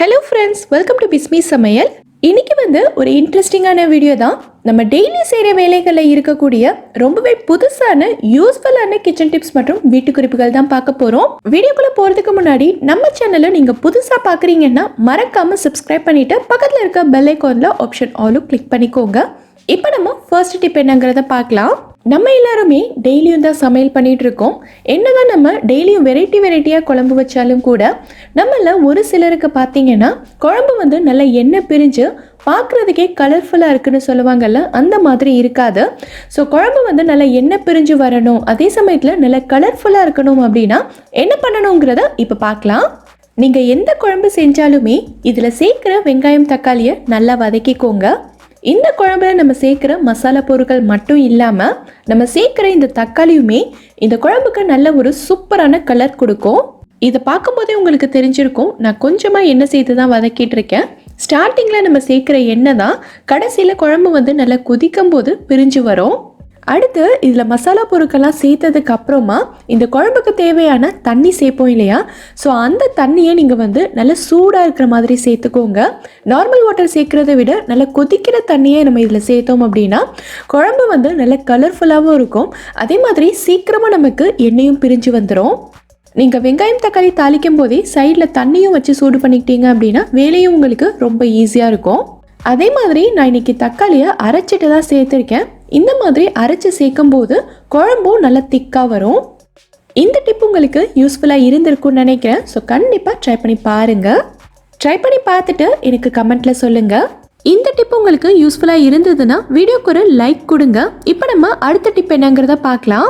Hello friends welcome to Bismi சமையல் இன்னைக்கு வந்து ஒரு இன்ட்ரெஸ்டிங்கான வீடியோ தான். நம்ம டெய்லி செய்கிற வேலைகளில் இருக்கக்கூடிய ரொம்பவே புதுசான யூஸ்ஃபுல்லான கிச்சன் டிப்ஸ் மற்றும் வீட்டு குறிப்புகள் தான் பார்க்க போகிறோம் வீடியோக்குள்ளே போகிறதுக்கு முன்னாடி நம்ம சேனலை நீங்கள் புதுசாக பார்க்குறீங்கன்னா மறக்காமல் சப்ஸ்கிரைப் பண்ணிவிட்டு பக்கத்தில் இருக்க பெல் ஐக்கானில் ஆப்ஷன் ஆலும் கிளிக் பண்ணிக்கோங்க. இப்போ நம்ம ஃபர்ஸ்ட் டிப் என்னங்கிறத பார்க்கலாம். நம்ம எல்லாருமே டெய்லியும் தான் சமையல் பண்ணிகிட்டு இருக்கோம் என்னதான் நம்ம டெய்லியும் வெரைட்டி வெரைட்டியாக குழம்பு வச்சாலும் கூட நம்மள ஒரு சிலருக்கு பார்த்தீங்கன்னா குழம்பு வந்து நல்லா எண்ணெய் பிரிஞ்சு பார்க்குறதுக்கே கலர்ஃபுல்லாக இருக்குன்னு சொல்லுவாங்கல்ல அந்த மாதிரி இருக்காது. ஸோ குழம்பு வந்து நல்லா எண்ணெய் பிரிஞ்சு வரணும். அதே சமயத்தில் நல்லா கலர்ஃபுல்லாக இருக்கணும் அப்படின்னா என்ன பண்ணணுங்கிறத இப்போ பார்க்கலாம் நீங்கள் எந்த குழம்பு செஞ்சாலுமே இதில் சேர்க்குற வெங்காயம் தக்காளியை நல்லா வதக்கிக்கோங்க. இந்த குழம்புல நம்ம சேர்க்குற மசாலா பொருட்கள் மட்டும் இல்லாமல் நம்ம சேர்க்குற இந்த தக்காளியுமே இந்த குழம்புக்கு நல்ல ஒரு சூப்பரான கலர் கொடுக்கும். இதை பார்க்கும்போதே உங்களுக்கு தெரிஞ்சிருக்கும். நான் கொஞ்சமாக எண்ணெய் சேர்த்து தான் வதக்கிட்டு இருக்கேன். ஸ்டார்டிங்கில் நம்ம சேர்க்குற எண்ணெய் தான் கடைசியில் குழம்பு வந்து நல்லா கொதிக்கும் போது பிரிஞ்சு வரும். அடுத்து இதில் மசாலா பொருட்கள்லாம் சேர்த்ததுக்கு அப்புறமா இந்த குழம்புக்கு தேவையான தண்ணி சேர்ப்போம் இல்லையா? ஸோ அந்த தண்ணியை நீங்கள் வந்து நல்லா சூடாக இருக்கிற மாதிரி சேர்த்துக்கோங்க. நார்மல் வாட்டர் சேர்க்குறத விட நல்லா கொதிக்கிற தண்ணியை நம்ம இதில் சேர்த்தோம் அப்படின்னா குழம்பு வந்து நல்ல கலர்ஃபுல்லாகவும் இருக்கும். அதே மாதிரி சீக்கிரமாக நமக்கு எண்ணெயும் பிரிஞ்சு வந்துடும் நீங்கள் வெங்காயம் தக்காளி தாளிக்கும் போதே சைடில் தண்ணியும் வச்சு சூடு பண்ணிக்கிட்டீங்க அப்படின்னா வேலையும் உங்களுக்கு ரொம்ப ஈஸியாக இருக்கும். அதே மாதிரி நான் இன்னைக்கு தக்காளியை அரைச்சிட்டு தான் சேர்த்துருக்கேன். இந்த மாதிரி அரைச்சி சேர்க்கும் போது குழம்பும் நல்லா திக்காக வரும். இந்த டிப் உங்களுக்கு யூஸ்ஃபுல்லாக இருந்திருக்கும்னு நினைக்கிறேன். ஸோ கண்டிப்பாக ட்ரை பண்ணி பாருங்கள் ட்ரை பண்ணி பார்த்துட்டு எனக்கு கமெண்ட்டில் சொல்லுங்கள் இந்த டிப் உங்களுக்கு யூஸ்ஃபுல்லாக இருந்ததுன்னா வீடியோக்கு ஒரு லைக் கொடுங்க. இப்போ நம்ம அடுத்த டிப் என்னங்கிறத பார்க்கலாம்.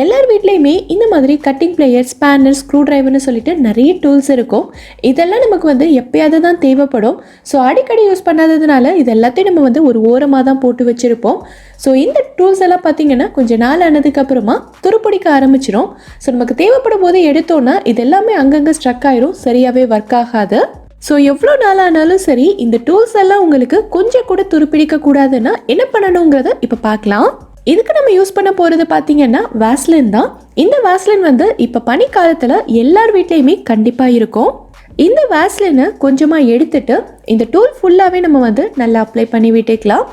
எல்லார் வீட்லேயுமே இந்த மாதிரி கட்டிங் பிளேயர் ஸ்பேனர் ஸ்க்ரூ ட்ரைவர்னு சொல்லிட்டு நிறைய டூல்ஸ் இருக்கும். இதெல்லாம் நமக்கு வந்து எப்பயாவது தான் தேவைப்படும். ஸோ அடிக்கடி யூஸ் பண்ணாததுனால இது எல்லாத்தையும் நம்ம வந்து ஒரு ஓரமாக தான் போட்டு வச்சுருப்போம். ஸோ இந்த டூல்ஸ் எல்லாம் பார்த்தீங்கன்னா கொஞ்சம் நாள் ஆனதுக்கப்புறமா துருப்பிடிக்க ஆரம்பிச்சிடும் ஸோ நமக்கு தேவைப்படும் போது எடுத்தோன்னா இது எல்லாமே அங்கங்கே ஸ்ட்ரக் ஆயிரும். சரியாகவே ஒர்க் ஆகாது. ஸோ எவ்வளோ நாள் ஆனாலும் சரி இந்த டூல்ஸ் எல்லாம் உங்களுக்கு கொஞ்சம் கூட துருப்பிடிக்க கூடாதுன்னா என்ன பண்ணணுங்கிறத இப்போ பார்க்கலாம். இதுக்கு நம்ம யூஸ் பண்ண போகிறது பார்த்தீங்கன்னா வேஸ்லின் தான். இந்த வேஸ்லின் வந்து இப்போ பனிக்காலத்தில் எல்லார் வீட்லேயுமே கண்டிப்பாக இருக்கும். இந்த வேஸ்லினை கொஞ்சமாக எடுத்துட்டு இந்த டூல் ஃபுல்லாகவே நம்ம வந்து நல்லா அப்ளை பண்ணி விட்டுக்கலாம்.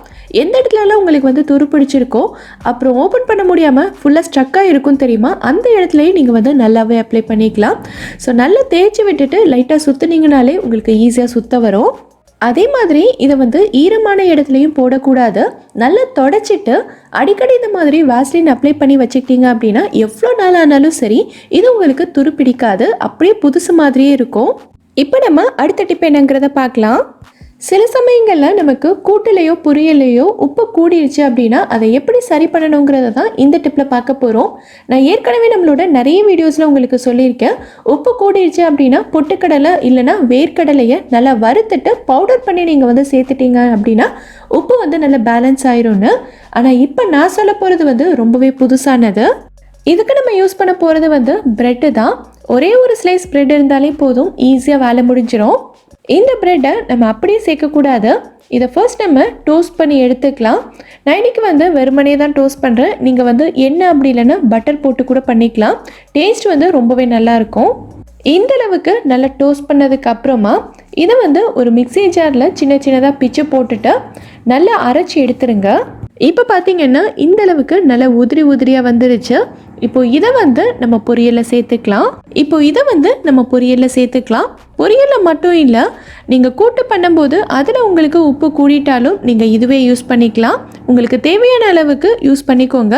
எந்த இடத்துலலாம் உங்களுக்கு வந்து துரு பிடிச்சிருக்கோ அப்புறம் ஓப்பன் பண்ண முடியாமல் ஃபுல்லாக ஸ்ட்ரக்காக இருக்கும் தெரியுமா? அந்த இடத்துலையும் நீங்கள் வந்து நல்லாவே அப்ளை பண்ணிக்கலாம். ஸோ நல்லா தேய்ச்சி விட்டுட்டு லைட்டாக சுற்றுனீங்கனாலே உங்களுக்கு ஈஸியாக சுத்த வரும். அதே மாதிரி இதை வந்து ஈரமான இடத்துலையும் போடக்கூடாது. நல்லா தொடச்சிட்டு அடிக்கடி இந்த மாதிரி வாஸ்லின் அப்ளை பண்ணி வச்சுக்கிட்டீங்க அப்படின்னா எவ்வளோ நாள் ஆனாலும் சரி இது உங்களுக்கு துருப்பிடிக்காது. அப்படியே புதுசு மாதிரியே இருக்கும். இப்போ நம்ம அடுத்த டிப் என்னங்கிறத பார்க்கலாம். சில சமயங்களில் நமக்கு கூட்டுலையோ பொரியலையோ உப்பு கூடிருச்சு அப்படின்னா அதை எப்படி சரி பண்ணணுங்கிறத தான் இந்த டிப்பில் பார்க்க போகிறோம் நான் ஏற்கனவே நம்மளோட நிறைய வீடியோஸில் உங்களுக்கு சொல்லியிருக்கேன். உப்பு கூடிருச்சு அப்படின்னா பொட்டுக்கடலை இல்லைன்னா வேர்க்கடலையை நல்லா வறுத்துட்டு பவுடர் பண்ணி நீங்கள் வந்து சேர்த்துட்டீங்க அப்படின்னா உப்பு வந்து நல்லா பேலன்ஸ் ஆயிரும்னு. ஆனால் இப்போ நான் சொல்ல போகிறது வந்து ரொம்பவே புதுசானது. இதுக்கு நம்ம யூஸ் பண்ண போகிறது வந்து ப்ரெட்டு தான். ஒரே ஒரு ஸ்லைஸ் ப்ரெட் இருந்தாலே போதும். ஈஸியாக வேலை முடிஞ்சிடும் இந்த ப்ரெட்டை நம்ம அப்படியே சேர்க்கக்கூடாது. இதை ஃபர்ஸ்ட் நம்ம டோஸ்ட் பண்ணி எடுத்துக்கலாம். நான் இன்னைக்கு வந்து வெறுமனே தான் டோஸ்ட் பண்ணுறேன் நீங்கள் வந்து எண்ணெய் அப்படி இல்லைன்னா பட்டர் போட்டு கூட பண்ணிக்கலாம். டேஸ்ட் வந்து ரொம்பவே நல்லாயிருக்கும் இந்த அளவுக்கு நல்லா டோஸ்ட் பண்ணதுக்கு அப்புறமா இதை வந்து ஒரு மிக்ஸி ஜாரில் சின்ன சின்னதாக பிச்சு போட்டுட்டு நல்லா அரைச்சி எடுத்துருங்க. இப்போ பார்த்தீங்கன்னா இந்த அளவுக்கு நல்லா உதிரி உதிரியாக வந்துருச்சு. இப்போ இதை வந்து நம்ம பொரியலில் சேர்த்துக்கலாம். இப்போ இதை வந்து நம்ம பொரியலில் சேர்த்துக்கலாம். பொரியலில் மட்டும் இல்லை நீங்கள் கூட்டு பண்ணும்போது அதில் உங்களுக்கு உப்பு கூடிட்டாலும் நீங்கள் இதுவே யூஸ் பண்ணிக்கலாம். உங்களுக்கு தேவையான அளவுக்கு யூஸ் பண்ணிக்கோங்க.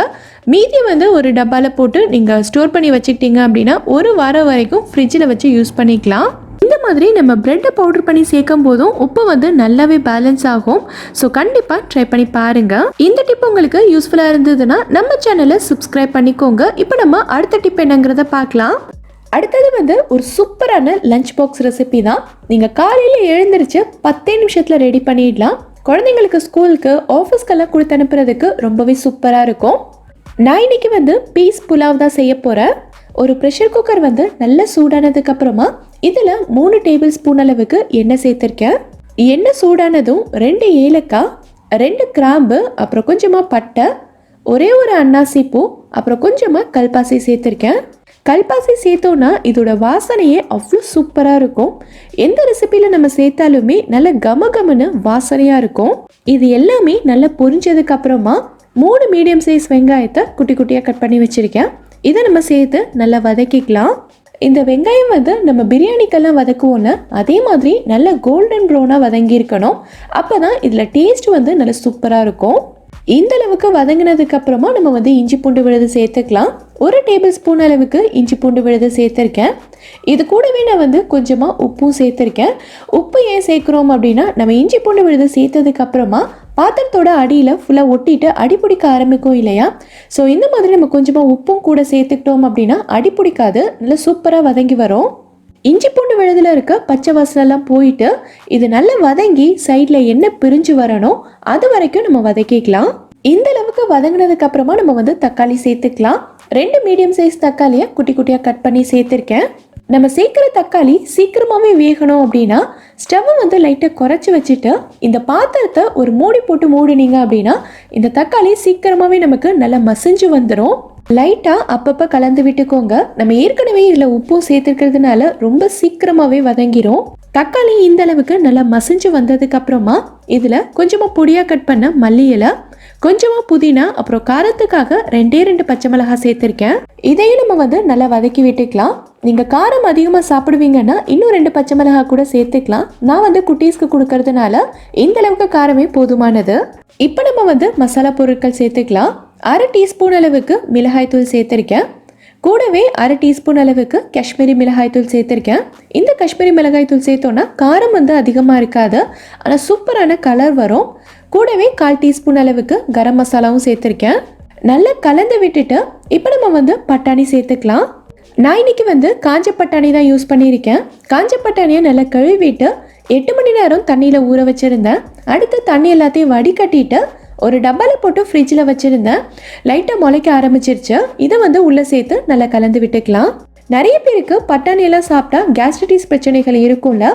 மீதி வந்து ஒரு டப்பாவில் போட்டு நீங்கள் ஸ்டோர் பண்ணி வச்சுக்கிட்டீங்க அப்படின்னா ஒரு வாரம் வரைக்கும் ஃப்ரிட்ஜில் வச்சு யூஸ் பண்ணிக்கலாம். இந்த மாதிரி நம்ம ப்ரெட்டை பவுடர் பண்ணி சேர்க்கும் போதும் உப்பு வந்து நல்லாவே பேலன்ஸ் ஆகும். ஸோ கண்டிப்பாக ட்ரை பண்ணி பாருங்க. இந்த டிப் உங்களுக்கு யூஸ்ஃபுல்லாக இருந்ததுன்னா நம்ம சேனலை சப்ஸ்கிரைப் பண்ணிக்கோங்க. இப்போ நம்ம அடுத்த டிப் என்னங்கிறத பார்க்கலாம். அடுத்தது வந்து ஒரு சூப்பரான லஞ்ச் பாக்ஸ் ரெசிபி தான். நீங்கள் காலையில் எழுந்திரிச்சு பத்தே நிமிஷத்தில் ரெடி பண்ணிடலாம். குழந்தைங்களுக்கு ஸ்கூலுக்கு ஆஃபீஸ்க்கெல்லாம் கொடுத்து அனுப்புறதுக்கு ரொம்பவே சூப்பராக இருக்கும். நான் இன்னைக்கு வந்து பீஸ் புலாவ் தான் செய்ய போகிறேன் ஒரு ப்ரெஷர் குக்கர் வந்து நல்லா சூடானதுக்கு அப்புறமா இதில் மூணு டேபிள் ஸ்பூன் அளவுக்கு எண்ணெய் சேர்த்துருக்கேன். எண்ணெய் சூடானதும் ரெண்டு ஏலக்காய் ரெண்டு கிராம்பு அப்புறம் கொஞ்சமாக பட்டை ஒரே ஒரு அன்னாசி பூ அப்புறம் கொஞ்சமாக கல்பாசி சேர்த்துருக்கேன். கல்பாசி சேர்த்தோன்னா இதோட வாசனையே அவ்வளோ சூப்பராக இருக்கும். எந்த ரெசிபியில் நம்ம சேர்த்தாலுமே நல்ல கம கமனு வாசனையாக இருக்கும். இது எல்லாமே நல்லா பொரிஞ்சதுக்கப்புறமா மூணு மீடியம் சைஸ் வெங்காயத்தை குட்டி குட்டியாக கட் பண்ணி வச்சுருக்கேன். இதை நம்ம சேர்த்து நல்லா வதக்கிக்கலாம். இந்த வெங்காயம் வந்து நம்ம பிரியாணிக்கெல்லாம் வதக்குவோன்னு அதே மாதிரி நல்ல கோல்டன் ப்ரௌனாக வதங்கியிருக்கணும். அப்போ தான் இதில் டேஸ்ட் வந்து நல்லா சூப்பராக இருக்கும். இந்த அளவுக்கு வதங்கினதுக்கு அப்புறமா நம்ம வந்து இஞ்சி பூண்டு விழுது சேர்த்துக்கலாம். ஒரு டேபிள் ஸ்பூன் அளவுக்கு இஞ்சி பூண்டு விழுது சேர்த்துருக்கேன். இது கூடவே நான் வந்து கொஞ்சமாக உப்பும் சேர்த்துருக்கேன். உப்பு ஏன் சேர்க்குறோம் அப்படின்னா நம்ம இஞ்சி பூண்டு விழுது சேர்த்ததுக்கப்புறமா பாத்திரத்தோட அடியில் ஃபுல்லாக ஒட்டிட்டு அடி பிடிக்க ஆரம்பிக்கும் இல்லையா? ஸோ இந்த மாதிரி நம்ம கொஞ்சமாக உப்பும் கூட சேர்த்துக்கிட்டோம் அப்படின்னா அடி பிடிக்காது. நல்லா சூப்பராக வதங்கி வரும். இஞ்சி பூண்டு விழுதில் இருக்க பச்சை வாசனெல்லாம் போயிட்டு இது நல்லா வதங்கி சைடில் என்ன பிரிஞ்சு வரணும் அது வரைக்கும் நம்ம வதக்கிக்கலாம். இந்த அளவுக்கு வதங்கினதுக்கு அப்புறமா நம்ம வந்து தக்காளி சேர்த்துக்கலாம். ரெண்டு மீடியம் சைஸ் தக்காளியை குட்டி குட்டியாக கட் பண்ணி சேர்த்துருக்கேன். நம்ம சேர்க்குற தக்காளி சீக்கிரமாகவே வேகணும் அப்படின்னா ஸ்டவ்வை வந்து லைட்டாக குறைச்சி வச்சுட்டு இந்த பாத்திரத்தை ஒரு மூடி போட்டு மூடினீங்க அப்படின்னா இந்த தக்காளி சீக்கிரமாகவே நமக்கு நல்லா மசிஞ்சு வந்துடும் லைட்டாக அப்பப்போ கலந்து விட்டுக்கோங்க. நம்ம ஏற்கனவே இதில் உப்பும் சேர்த்துருக்கிறதுனால ரொம்ப சீக்கிரமாகவே வதங்கிரும். தக்காளி இந்த அளவுக்கு நல்லா மசிஞ்சு வந்ததுக்கு அப்புறமா இதில் கொஞ்சமாக பொடியாக கட் பண்ண மல்லி இலை கொஞ்சமாக புதினா அப்புறம் காரத்துக்காக ரெண்டே ரெண்டு பச்சை மிளகாய் சேர்த்துருக்கேன். இதையும் நம்ம வந்து நல்லா வதக்கி விட்டுக்கலாம். நீங்கள் காரம் அதிகமாக சாப்பிடுவீங்கன்னா இன்னும் ரெண்டு பச்சை மிளகாய் கூட சேர்த்துக்கலாம். நான் வந்து குட்டீஸ்க்கு கொடுக்கறதுனால இந்த அளவுக்கு காரமே போதுமானது. இப்போ நம்ம வந்து மசாலா பொருட்கள் சேர்த்துக்கலாம். அரை டீஸ்பூன் அளவுக்கு மிளகாய் தூள் சேர்த்துருக்கேன். கூடவே அரை டீஸ்பூன் அளவுக்கு காஷ்மீரி மிளகாய் தூள் சேர்த்துருக்கேன். இந்த காஷ்மீரி மிளகாய் தூள் சேர்த்தோன்னா காரம் வந்து அதிகமாக இருக்காது. ஆனால் சூப்பரான கலர் வரும். கூடவே கால் டீஸ்பூன் அளவுக்கு கரம் மசாலாவும் சேர்த்துருக்கேன். நல்லா கலந்து விட்டுட்டு இப்போ நம்ம வந்து பட்டாணி சேர்த்துக்கலாம். நான் இன்னைக்கு வந்து காஞ்ச பட்டாணி தான் யூஸ் பண்ணியிருக்கேன். காஞ்ச பட்டாணியை நல்லா கழுவிட்டு எட்டு மணி நேரம் தண்ணியில் ஊற வச்சுருந்தேன். அடுத்து தண்ணி எல்லாத்தையும் வடிகட்டிட்டு ஒரு டப்பாவில் போட்டு ஃப்ரிட்ஜில் வச்சுருந்தேன். லைட்டாக முளைக்க ஆரம்பிச்சிருச்சு. இதை வந்து உள்ளே சேர்த்து நல்லா கலந்து விட்டுக்கலாம். நிறைய பேருக்கு பட்டாணியெல்லாம் சாப்பிட்டா கேஸ்ட்ரிட்டிஸ் பிரச்சனைகள் இருக்கும்ல.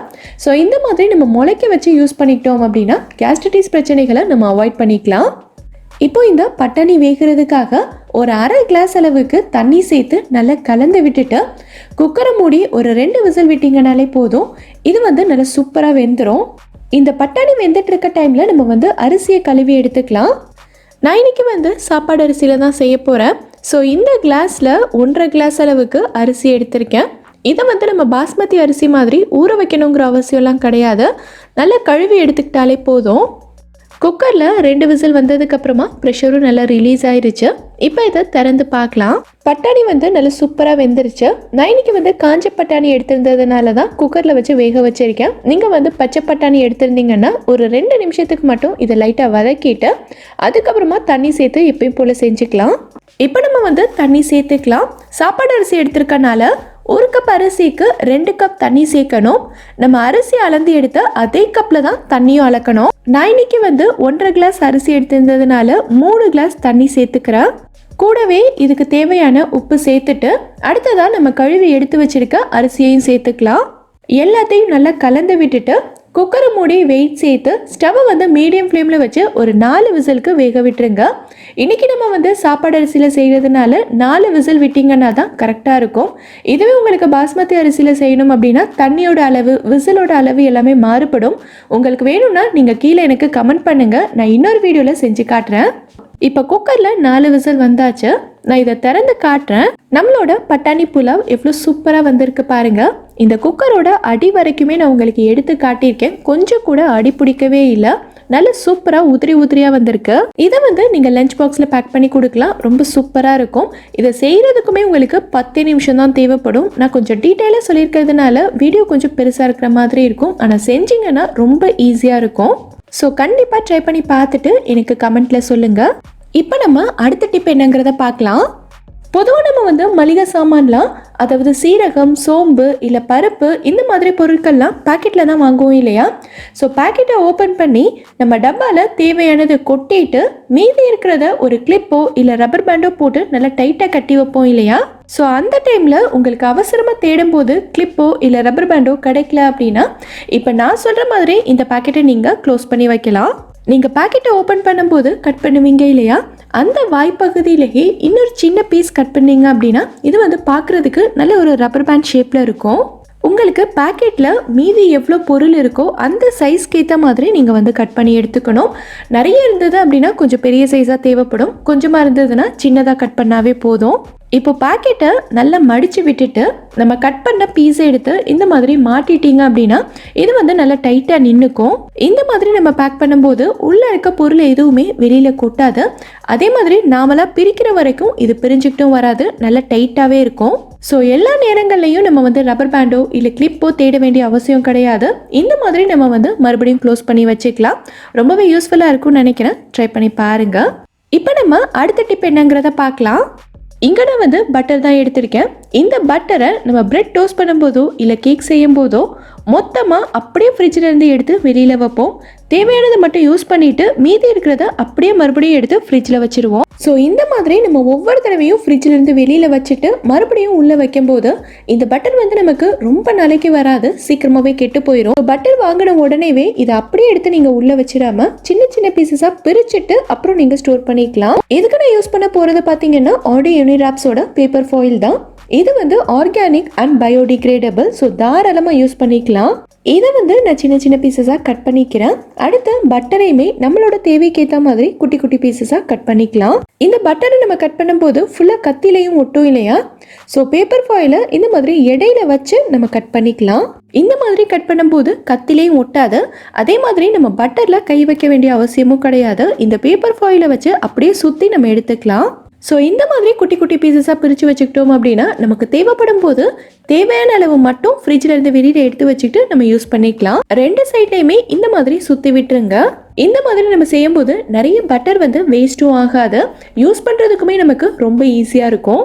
ஸோ இந்த மாதிரி நம்ம முளைக்க வச்சு யூஸ் பண்ணிக்கிட்டோம் அப்படின்னா கேஸ்ட்ரிட்டிஸ் பிரச்சனைகளை நம்ம அவாய்ட் பண்ணிக்கலாம். இப்போ இந்த பட்டாணி வேகிறதுக்காக ஒரு அரை கிளாஸ் அளவுக்கு தண்ணி சேர்த்து நல்லா கலந்து விட்டுட்டு குக்கரை மூடி ஒரு ரெண்டு விசில் விட்டிங்கனாலே போதும். இது வந்து நல்லா சூப்பராக வெந்துடும் இந்த பட்டாணி வெந்துட்டு இருக்க டைமில் நம்ம வந்து அரிசியை கழுவி எடுத்துக்கலாம். நான் இன்னைக்கு வந்து சாப்பாடு அரிசியில் தான் செய்ய போகிறேன் ஸோ இந்த கிளாஸில் ஒன்றரை கிளாஸ் அளவுக்கு அரிசி எடுத்திருக்கேன். இதை வந்து நம்ம பாஸ்மதி அரிசி மாதிரி ஊற வைக்கணுங்கிற அவசியம்லாம் கிடையாது. நல்லா கழுவி எடுத்துக்கிட்டாலே போதும். குக்கரில் ரெண்டு விசில் வந்ததுக்கப்புறமா ப்ரெஷரும் நல்லா ரிலீஸ் ஆயிருச்சு. இப்போ இதை திறந்து பார்க்கலாம். பட்டாணி வந்து நல்லா சூப்பராக வெந்துருச்சு. நான் இன்னைக்கு வந்து காஞ்ச பட்டாணி எடுத்திருந்ததுனால தான் குக்கரில் வச்சு வேக வச்சிருக்கேன். நீங்கள் வந்து பச்சை பட்டாணி எடுத்திருந்தீங்கன்னா ஒரு ரெண்டு நிமிஷத்துக்கு மட்டும் இதை லைட்டாக வதக்கிட்டு அதுக்கப்புறமா தண்ணி சேர்த்து எப்பயும் போல் செஞ்சுக்கலாம். இப்போ நம்ம வந்து தண்ணி சேர்த்துக்கலாம். சாப்பாடு அரிசி எடுத்திருக்கனால ஒரு கப் அரிசிக்கு ரெண்டு கப் தண்ணி சேர்க்கணும். நம்ம அரிசி அளந்து எடுத்த அதே கப்பில் தான் தண்ணியும் அளக்கணும். நான் இன்னைக்கு வந்து ஒன்றரை கிளாஸ் அரிசி எடுத்திருந்ததுனால மூணு கிளாஸ் தண்ணி சேர்த்துக்கிறேன். கூடவே இதுக்கு தேவையான உப்பு சேர்த்துட்டு அடுத்ததாக நம்ம கழுவி எடுத்து வச்சிருக்க அரிசியையும் சேர்த்துக்கலாம். எல்லாத்தையும் நல்லா கலந்து விட்டுட்டு குக்கரை மூடி வெயிட் சேர்த்து ஸ்டவ்வை வந்து மீடியம் ஃப்ளேமில் வச்சு ஒரு நாலு விசிலுக்கு வேக விட்டுருங்க. இன்றைக்கி நம்ம வந்து சாப்பாடு அரிசியில் செய்கிறதுனால நாலு விசில் விட்டிங்கன்னா தான் கரெக்டாக இருக்கும். இதுவே உங்களுக்கு பாஸ்மதி அரிசியில் செய்யணும் அப்படின்னா தண்ணியோட அளவு விசிலோட அளவு எல்லாமே மாறுபடும். உங்களுக்கு வேணும்னா நீங்கள் கீழே எனக்கு கமெண்ட் பண்ணுங்கள் நான் இன்னொரு வீடியோவில் செஞ்சு காட்டுறேன். இப்போ குக்கரில் நாலு விசில் வந்தாச்சு. நான் இதை திறந்து காட்டுறேன். நம்மளோட பட்டாணி புலாவ் எவ்வளோ சூப்பராக வந்திருக்கு பாருங்கள் இந்த குக்கரோட அடி வரைக்குமே நான் உங்களுக்கு எடுத்து காட்டியிருக்கேன். கொஞ்சம் கூட அடி பிடிக்கவே இல்லை. நல்ல சூப்பராக உதிரி உதிரியாக வந்திருக்கு. இதை வந்து நீங்கள் லஞ்ச் பாக்ஸில் பேக் பண்ணி கொடுக்கலாம். ரொம்ப சூப்பராக இருக்கும். இதை செய்கிறதுக்குமே உங்களுக்கு பத்து நிமிஷம் தான் தேவைப்படும். நான் கொஞ்சம் டீட்டெயிலாக சொல்லியிருக்கிறதுனால வீடியோ கொஞ்சம் பெருசாக இருக்கிற மாதிரி இருக்கும். ஆனால் செஞ்சீங்கன்னா ரொம்ப ஈஸியாக இருக்கும். ஸோ கண்டிப்பாக ட்ரை பண்ணி பார்த்துட்டு எனக்கு கமெண்ட்டில் சொல்லுங்கள் இப்போ நம்ம அடுத்த டிப் என்னங்கிறத பார்க்கலாம். பொதுவாக நம்ம வந்து மளிகை சாமான்லாம் அதாவது சீரகம் சோம்பு இல்லை பருப்பு இந்த மாதிரி பொருட்கள்லாம் பாக்கெட்டில் தான் வாங்குவோம் இல்லையா? ஸோ பாக்கெட்டை ஓப்பன் பண்ணி நம்ம டப்பாவில் தேவையானது கொட்டிட்டு மீதி இருக்கிறத ஒரு கிளிப்போ இல்லை ரப்பர் பேண்டோ போட்டு நல்லா டைட்டாக கட்டி வைப்போம் இல்லையா? ஸோ அந்த டைமில் உங்களுக்கு அவசரமாக தேடும்போது கிளிப்போ இல்லை ரப்பர் பேண்டோ கிடைக்கல அப்படின்னா இப்போ நான் சொல்கிற மாதிரி இந்த பாக்கெட்டை நீங்கள் க்ளோஸ் பண்ணி வைக்கலாம். நீங்கள் பாக்கெட்டை ஓப்பன் பண்ணும்போது கட் பண்ணுவீங்க இல்லையா? அந்த வாய்ப்பகுதியிலேயே இன்னொரு சின்ன பீஸ் கட் பண்ணீங்க அப்படின்னா இது வந்து பார்க்குறதுக்கு நல்ல ஒரு ரப்பர் பேண்ட் ஷேப்பில் இருக்கும். உங்களுக்கு பேக்கெட்டில் மீதி எவ்வளோ பொருள் இருக்கோ அந்த சைஸ்க்கு ஏற்ற மாதிரி நீங்கள் வந்து கட் பண்ணி எடுத்துக்கணும். நிறைய இருந்தது அப்படின்னா கொஞ்சம் பெரிய சைஸாக தேவைப்படும். கொஞ்சமாக இருந்ததுன்னா சின்னதாக கட் பண்ணாவே போதும். இப்போ பாக்கெட்டை நல்லா மடித்து விட்டுட்டு நம்ம கட் பண்ண பீஸை எடுத்து இந்த மாதிரி மாட்டிட்டீங்க அப்படின்னா இது வந்து நல்லா டைட்டாக நின்றுக்கும் இந்த மாதிரி நம்ம பேக் பண்ணும்போது உள்ளே இருக்க பொருள் எதுவுமே வெளியில் கொட்டாது. அதே மாதிரி நாமளாக பிரிக்கிற வரைக்கும் இது பிரிஞ்சுக்கிட்டும் வராது. நல்லா டைட்டாகவே இருக்கும். ஸோ எல்லா நேரங்கள்லையும் நம்ம வந்து ரப்பர் பேண்டோ இல்லை கிளிப்போ தேட வேண்டிய அவசியம் கிடையாது. இந்த மாதிரி நம்ம வந்து மறுபடியும் க்ளோஸ் பண்ணி வச்சுக்கலாம். ரொம்பவே யூஸ்ஃபுல்லாக இருக்கும்னு நினைக்கிறேன். ட்ரை பண்ணி பாருங்கள் இப்போ நம்ம அடுத்த டிப் என்னங்கிறத பார்க்கலாம். இங்கே நான் வந்து பட்டர் தான் எடுத்திருக்கேன். இந்த பட்டரை நம்ம பிரெட் டோஸ்ட் பண்ணும்போதோ இல்லை கேக் செய்யும் போதோ மொத்தமாக அப்படியே ஃப்ரிட்ஜில் இருந்து எடுத்து வெளியில் வைப்போம். தேவையானதை மட்டும் யூஸ் பண்ணிட்டு மீதி இருக்கிறத அப்படியே மறுபடியும் எடுத்து ஃப்ரிட்ஜில் வச்சிருவோம். ஸோ இந்த மாதிரி நம்ம ஒவ்வொரு தடவையும் ஃப்ரிட்ஜில் இருந்து வெளியில் வச்சுட்டு மறுபடியும் உள்ளே வைக்கும்போது இந்த பட்டர் வந்து நமக்கு ரொம்ப நாளைக்கு வராது சீக்கிரமாகவே கெட்டு போயிடும் பட்டர் வாங்கின உடனேவே இதை அப்படியே எடுத்து நீங்கள் உள்ளே வச்சிடாம சின்ன சின்ன பீசஸாக பிரிச்சுட்டு அப்புறம் நீங்கள் ஸ்டோர் பண்ணிக்கலாம். எதுக்கு நான் யூஸ் பண்ண போகிறது பார்த்தீங்கன்னா ஆடி யூனிராப்ஸோட பேப்பர் ஃபாயில் தான். இது வந்து ஆர்கானிக் அண்ட் பயோடிகிரேடபிள் ஸோ தாராளமாக யூஸ் பண்ணிக்கலாம். இதை வந்து நான் சின்ன சின்ன பீசஸாக கட் பண்ணிக்கிறேன். அடுத்து பட்டரையுமே நம்மளோட தேவைக்கு ஏற்ற மாதிரி குட்டி குட்டி பீசஸாக கட் பண்ணிக்கலாம். இந்த பட்டரை நம்ம கட் பண்ணும்போது ஃபுல்லாக கத்திலையும் ஒட்டும் இல்லையா? ஸோ பேப்பர் ஃபாயிலை இந்த மாதிரி இடையில வச்சு நம்ம கட் பண்ணிக்கலாம். இந்த மாதிரி கட் பண்ணும்போது கத்திலையும் ஒட்டாது. அதே மாதிரி நம்ம பட்டரில் கை வைக்க வேண்டிய அவசியமும் கிடையாது. இந்த பேப்பர் ஃபாயிலை வச்சு அப்படியே சுற்றி நம்ம எடுத்துக்கலாம். ஸோ இந்த மாதிரி குட்டி குட்டி பீசஸாக பிரித்து வச்சுக்கிட்டோம் அப்படின்னா நமக்கு தேவைப்படும் போது தேவையான அளவு மட்டும் ஃப்ரிட்ஜில் இருந்து வெளியில் எடுத்து வச்சுட்டு நம்ம யூஸ் பண்ணிக்கலாம். ரெண்டு சைட்லையுமே இந்த மாதிரி சுற்றி விட்டுருங்க. இந்த மாதிரி நம்ம செய்யும்போது நிறைய பட்டர் வந்து வேஸ்ட்டும் ஆகாது. யூஸ் பண்ணுறதுக்குமே நமக்கு ரொம்ப ஈஸியாக இருக்கும்.